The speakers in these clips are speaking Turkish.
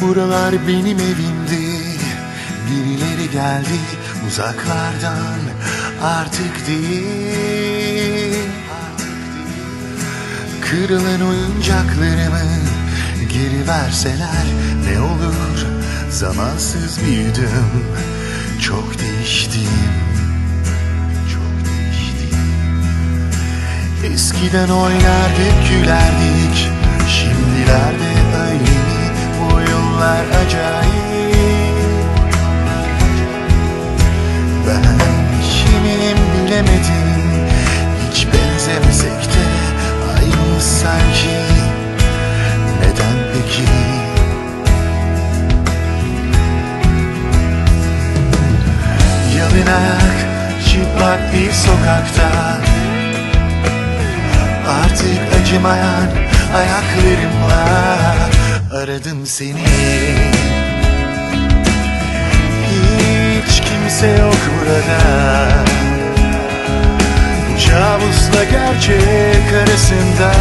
Buralar benim evimdi. Birileri geldi uzaklardan. Artık değil Kırılan oyuncaklarımı geri verseler ne olur? Zamansız büyüdüm. Çok değiştim. Çok değiştim. Eskiden oynardık gülerdik çıplak bir sokakta. Artık acımayan ayaklarımla aradım seni. Hiç kimse yok burada. Kabusla gerçek arasında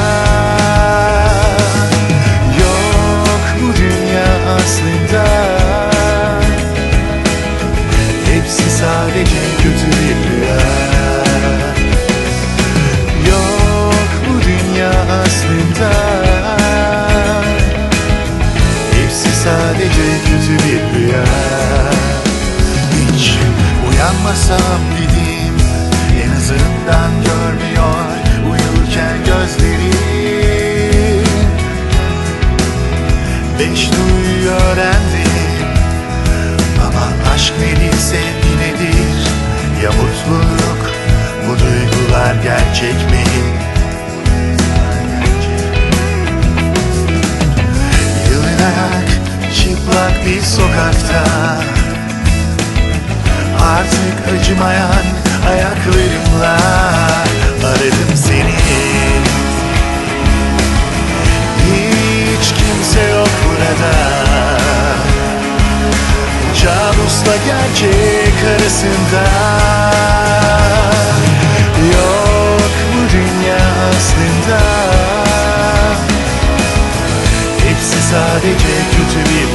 uyanmasam dedim En azından görmüyor uyurken gözlerim Beş duyuyu öğrendim. Ama aşk nedir, sevgi nedir Ya mutluluk, bu duygular gerçek mi? Yılınak, çıplak bir sokakta Artık acımayan ayaklarımla Aradım seni. Hiç kimse yok burada. Kabusla gerçek arasında. Yok bu dünya aslında. Hepsi sadece kötü bir